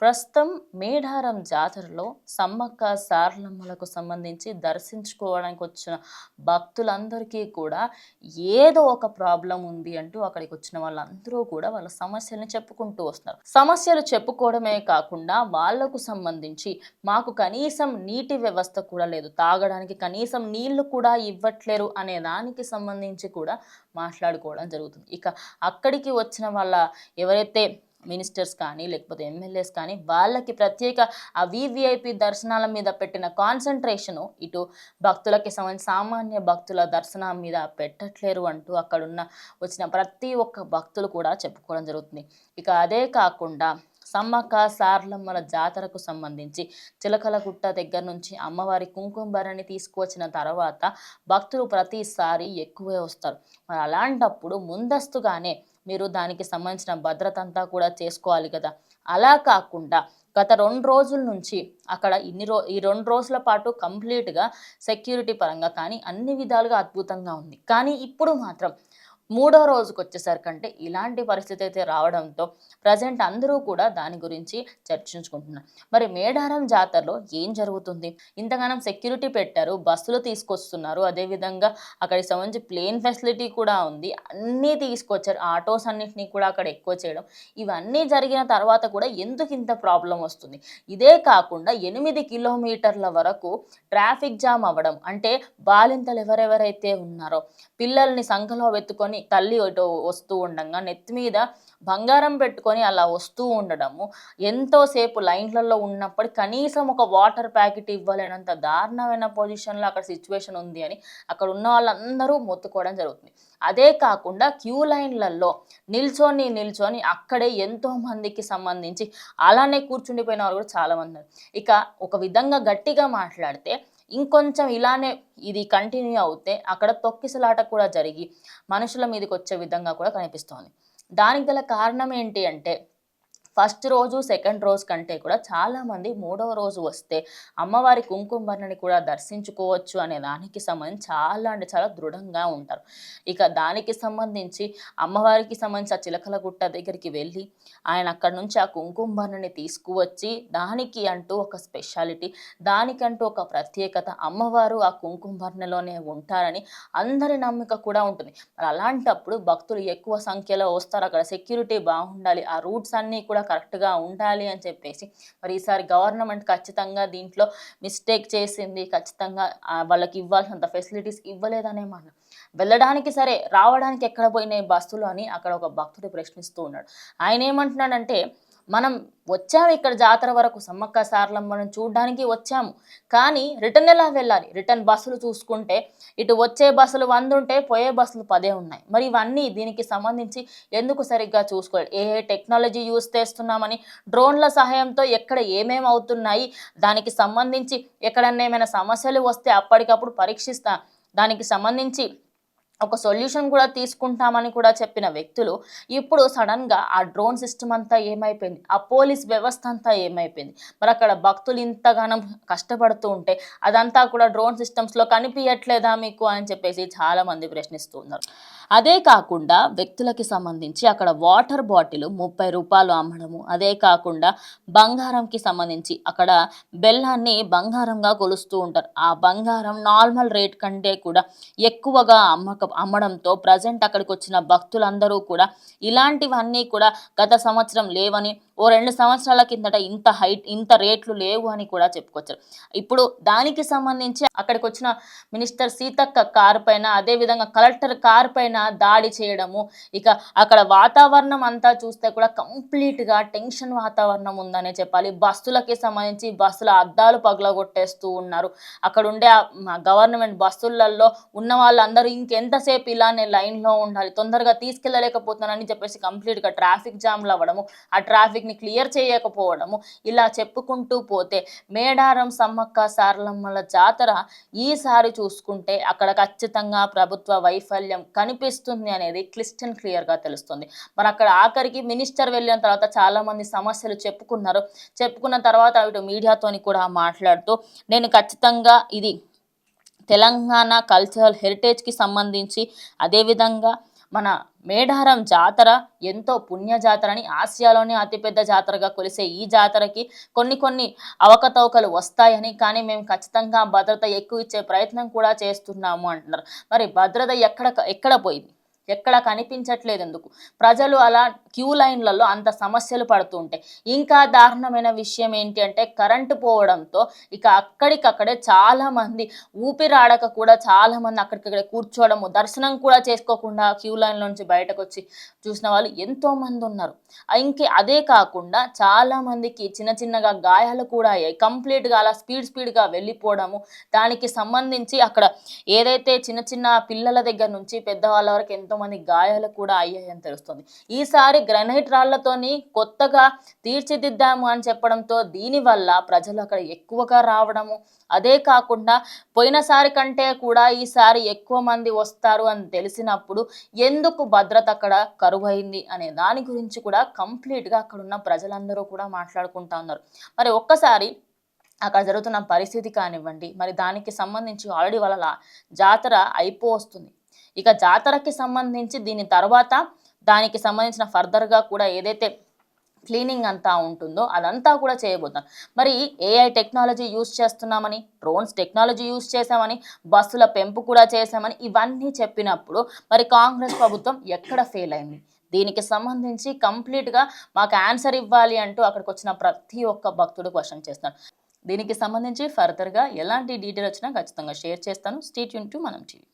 ప్రస్తుతం మేడారం జాతరలో సమ్మక్క సారలమ్మలకు సంబంధించి దర్శించుకోవడానికి వచ్చిన భక్తులందరికీ కూడా ఏదో ఒక ప్రాబ్లం ఉంది అంటూ అక్కడికి వచ్చిన వాళ్ళందరూ కూడా వాళ్ళ సమస్యలను చెప్పుకుంటూ వస్తున్నారు. సమస్యలు చెప్పుకోవడమే కాకుండా వాళ్ళకు సంబంధించి మాకు కనీసం నీటి వ్యవస్థ కూడా లేదు. తాగడానికి కనీసం నీళ్ళు కూడా ఇవ్వట్లేరు అనే దానికి సంబంధించి కూడా మాట్లాడుకోవడం జరుగుతుంది. ఇక అక్కడికి వచ్చిన వాళ్ళ ఎవరైతే మినిస్టర్స్ కానీ లేకపోతే ఎమ్మెల్యేస్ కానీ వాళ్ళకి ప్రత్యేక ఆ వివిఐపి దర్శనాల మీద పెట్టిన కాన్సన్ట్రేషను ఇటు భక్తులకి సంబంధించి సామాన్య భక్తుల దర్శనం మీద పెట్టట్లేరు అంటూ అక్కడున్న వచ్చిన ప్రతి ఒక్క భక్తులు కూడా చెప్పుకోవడం జరుగుతుంది. ఇక అదే కాకుండా సమ్మక్క సార్లమ్మల జాతరకు సంబంధించి చిలకలగుట్ట దగ్గర నుంచి అమ్మవారి కుంకుమభరణి తీసుకువచ్చిన తర్వాత భక్తులు ప్రతిసారి ఎక్కువే వస్తారు. మరి అలాంటప్పుడు ముందస్తుగానే మీరు దానికి సంబంధించిన భద్రత అంతా కూడా చేసుకోవాలి కదా. అలా కాకుండా గత రెండు రోజుల నుంచి అక్కడ ఇన్ని రో ఈ రెండు రోజుల పాటు కంప్లీట్గా సెక్యూరిటీ పరంగా కానీ అన్ని విధాలుగా అద్భుతంగా ఉంది. కానీ ఇప్పుడు మాత్రం మూడో రోజుకు వచ్చేసరికంటే ఇలాంటి పరిస్థితి అయితే రావడంతో ప్రజెంట్ అందరూ కూడా దాని గురించి చర్చించుకుంటున్నారు. మరి మేడారం జాతరలో ఏం జరుగుతుంది? ఇంతగానం సెక్యూరిటీ పెట్టారు బస్సులు తీసుకొస్తున్నారు అదేవిధంగా అక్కడికి సంబంధించి ప్లేన్ ఫెసిలిటీ కూడా ఉంది అన్నీ తీసుకొచ్చారు ఆటోస్ అన్నింటినీ కూడా అక్కడ ఎక్కువ చేయడం. ఇవన్నీ జరిగిన తర్వాత కూడా ఎందుకు ఇంత ప్రాబ్లం వస్తుంది? ఇదే కాకుండా ఎనిమిది కిలోమీటర్ల వరకు ట్రాఫిక్ జామ్ అవ్వడం అంటే బాలింతలు ఎవరెవరైతే ఉన్నారో పిల్లల్ని సంఖలో వెతుకొని తల్లి ఇటు వస్తూ ఉండగా నెత్తి మీద బంగారం పెట్టుకొని అలా వస్తూ ఉండడము ఎంతోసేపు లైన్లలో ఉన్నప్పుడు కనీసం ఒక వాటర్ ప్యాకెట్ ఇవ్వలేనంత దారుణమైన పొజిషన్లో అక్కడ సిచ్యువేషన్ ఉంది అని అక్కడ ఉన్న వాళ్ళందరూ మొత్తుకోవడం జరుగుతుంది. అదే కాకుండా క్యూ లైన్లలో నిల్చొని నిల్చొని అక్కడే ఎంతో మందికి సంబంధించి అలానే కూర్చుండిపోయిన వాళ్ళు కూడా చాలామంది ఇక ఒక విధంగా గట్టిగా మాట్లాడితే ఇంకొంచెం ఇలానే ఇది కంటిన్యూ అవుతే అక్కడ తొక్కిసలాట కూడా జరిగి మనుషుల మీదకి వచ్చే విధంగా కూడా కనిపిస్తోంది. దానికి గల కారణం ఏంటి అంటే ఫస్ట్ రోజు సెకండ్ రోజు కంటే కూడా చాలామంది మూడవ రోజు వస్తే అమ్మవారి కుంకుమర్ణని కూడా దర్శించుకోవచ్చు అనే దానికి సంబంధించి చాలా అంటే చాలా దృఢంగా ఉంటారు. ఇక దానికి సంబంధించి అమ్మవారికి సంబంధించి ఆ చిలకల గుట్ట దగ్గరికి వెళ్ళి ఆయన అక్కడ నుంచి ఆ కుంకుమర్ణని తీసుకువచ్చి దానికి అంటూ ఒక స్పెషాలిటీ దానికంటూ ఒక ప్రత్యేకత అమ్మవారు ఆ కుంకుమర్ణలోనే ఉంటారని అందరి నమ్మిక కూడా ఉంటుంది. మరి అలాంటప్పుడు భక్తులు ఎక్కువ సంఖ్యలో వస్తారు. అక్కడ సెక్యూరిటీ బాగుండాలి. ఆ రూట్స్ అన్నీ కూడా కరెక్ట్గా ఉండాలి అని చెప్పేసి మరి ఈసారి గవర్నమెంట్ ఖచ్చితంగా దీంట్లో మిస్టేక్ చేసింది ఖచ్చితంగా వాళ్ళకి ఇవ్వాల్సినంత ఫెసిలిటీస్ ఇవ్వలేదనే మాట. వెళ్ళడానికి సరే రావడానికి ఎక్కడ పోయినాయి బస్సులు అని అక్కడ ఒక భక్తుడు ప్రశ్నిస్తూ ఉన్నాడు. ఆయన ఏమంటున్నాడంటే మనం వచ్చాము ఇక్కడ జాతర వరకు సమ్మక్క సారలమ్మను చూడడానికి వచ్చాము. కానీ రిటర్న్ ఎలా వెళ్ళాలి? రిటర్న్ బస్సులు చూసుకుంటే ఇటు వచ్చే బస్సులు వంద ఉంటే పోయే బస్సులు పదే ఉన్నాయి. మరి ఇవన్నీ దీనికి సంబంధించి ఎందుకు సరిగ్గా చూసుకోవాలి ఏ టెక్నాలజీ యూస్ చేస్తున్నామని డ్రోన్ల సహాయంతో ఎక్కడ ఏమేమి అవుతున్నాయి? దానికి సంబంధించి ఎక్కడన్నా ఏమైనా సమస్యలు వస్తే అప్పటికప్పుడు పరీక్షిస్తా. దానికి సంబంధించి ఒక సొల్యూషన్ కూడా తీసుకుంటామని కూడా చెప్పిన వ్యక్తులు ఇప్పుడు సడన్గా ఆ డ్రోన్ సిస్టమ్ అంతా ఏమైపోయింది? ఆ పోలీస్ వ్యవస్థ అంతా ఏమైపోయింది? మరి అక్కడ భక్తులు ఇంతగానం కష్టపడుతూ ఉంటే అదంతా కూడా డ్రోన్ సిస్టమ్స్లో కనిపించట్లేదా మీకు అని చెప్పేసి చాలామంది ప్రశ్నిస్తున్నారు అదే కాకుండా వ్యక్తులకి సంబంధించి అక్కడ వాటర్ బాటిల్ ముప్పై రూపాయలు అమ్మడము అదే కాకుండా బంగారంకి సంబంధించి అక్కడ బెల్లాన్ని బంగారంగా కొలుస్తూ ఉంటారు. ఆ బంగారం నార్మల్ రేట్ కంటే కూడా ఎక్కువగా అమ్మక అమ్మడంతో ప్రజెంట్ అక్కడికి వచ్చిన భక్తులందరూ కూడా ఇలాంటివన్నీ కూడా గత సంవత్సరం లేవని ఓ రెండు సంవత్సరాల కిందట ఇంత హైట్ ఇంత రేట్లు లేవు అని కూడా చెప్పుకొచ్చారు. ఇప్పుడు దానికి సంబంధించి అక్కడికి వచ్చిన మినిస్టర్ సీతక్క కారు పైన అదేవిధంగా కలెక్టర్ కారు పైన దాడి చేయడము ఇక అక్కడ వాతావరణం అంతా చూస్తే కూడా కంప్లీట్గా టెన్షన్ వాతావరణం ఉందనే చెప్పాలి. బస్సులకి సంబంధించి బస్సుల అద్దాలు పగలగొట్టేస్తూ ఉన్నారు. అక్కడ ఉండే గవర్నమెంట్ బస్సులలో ఉన్న వాళ్ళందరూ ఇంకెంతసేపు ఇలానే లైన్లో ఉండాలి తొందరగా తీసుకెళ్ళలేకపోతున్నానని చెప్పేసి కంప్లీట్గా ట్రాఫిక్ జామ్లు అవ్వడము ఆ ట్రాఫిక్ వీటిని క్లియర్ చేయకపోవడము ఇలా చెప్పుకుంటూ పోతే మేడారం సమ్మక్క సారలమ్మల జాతర ఈసారి చూసుకుంటే అక్కడ ఖచ్చితంగా ప్రభుత్వ వైఫల్యం కనిపిస్తుంది అనేది క్లిస్టన్ క్లియర్గా తెలుస్తుంది. మరి అక్కడ ఆఖరికి మినిస్టర్ వెళ్ళిన తర్వాత చాలామంది సమస్యలు చెప్పుకున్నారు. చెప్పుకున్న తర్వాత ఇటు మీడియాతోని కూడా మాట్లాడుతూ నేను ఖచ్చితంగా ఇది తెలంగాణ కల్చరల్ హెరిటేజ్కి సంబంధించి అదేవిధంగా మన మేడారం జాతర ఎంతో పుణ్య జాతర అని ఆసియాలోనే అతిపెద్ద జాతరగా కొలిసే ఈ జాతరకి కొన్ని కొన్ని అవకతవకలు వస్తాయని కానీ మేము ఖచ్చితంగా భద్రత ఎక్కువ ఇచ్చే ప్రయత్నం కూడా చేస్తున్నాము అంటున్నారు. మరి భద్రత ఎక్కడ ఎక్కడ పోయింది? ఎక్కడ కనిపించట్లేదు ఎందుకు? ప్రజలు అలా క్యూ లైన్లలో అంత సమస్యలు పడుతూ ఉంటాయి ఇంకా దారుణమైన విషయం ఏంటి అంటే కరెంటు పోవడంతో ఇక అక్కడికక్కడే చాలా మంది ఊపిరాడక కూడా చాలా మంది అక్కడికక్కడే కూర్చోవడము దర్శనం కూడా చేసుకోకుండా క్యూ లైన్ నుంచి బయటకు వచ్చి చూసిన వాళ్ళు ఎంతో మంది ఉన్నారు. ఇంకే అదే కాకుండా చాలా మందికి చిన్న చిన్నగా గాయాలు కూడా అయ్యాయి. కంప్లీట్గా అలా స్పీడ్ స్పీడ్గా వెళ్ళిపోవడము దానికి సంబంధించి అక్కడ ఏదైతే చిన్న చిన్న పిల్లల దగ్గర నుంచి పెద్దవాళ్ళ వరకు ఎంతో మంది గాయాలు కూడా అయ్యాయని తెలుస్తుంది. ఈసారి గ్రనైట్ రాళ్ళతోని కొత్తగా తీర్చిదిద్దాము అని చెప్పడంతో దీనివల్ల ప్రజలు అక్కడ ఎక్కువగా రావడము. అదే కాకుండా పోయినసారి కంటే కూడా ఈసారి ఎక్కువ మంది వస్తారు అని తెలిసినప్పుడు ఎందుకు భద్రత అక్కడ కరువైంది అనే దాని గురించి కూడా కంప్లీట్గా అక్కడ ఉన్న ప్రజలందరూ కూడా మాట్లాడుకుంటా ఉన్నారు. మరి ఒక్కసారి అక్కడ జరుగుతున్న పరిస్థితి కానివ్వండి మరి దానికి సంబంధించి ఆల్రెడీ వాళ్ళ జాతర అయిపో వస్తుంది ఇక జాతరకి సంబంధించి దీని తర్వాత దానికి సంబంధించిన ఫర్దర్గా కూడా ఏదైతే క్లీనింగ్ అంతా ఉంటుందో అదంతా కూడా చేయబోతున్నాం మరి ఏఐ టెక్నాలజీ యూస్ చేస్తున్నామని డ్రోన్స్ టెక్నాలజీ యూస్ చేసామని బస్సుల పెంపు కూడా చేసామని ఇవన్నీ చెప్పినప్పుడు మరి కాంగ్రెస్ ప్రభుత్వం ఎక్కడ ఫెయిల్ అయింది? దీనికి సంబంధించి కంప్లీట్గా మాకు ఆన్సర్ ఇవ్వాలి అంటూ అక్కడికి వచ్చిన ప్రతి ఒక్క భక్తుడు క్వశ్చన్ చేస్తాను దీనికి సంబంధించి ఫర్దర్గా ఎలాంటి డీటెయిల్ వచ్చినా ఖచ్చితంగా షేర్ చేస్తాను. స్టేట్ యూన్ టు మనం టీవీ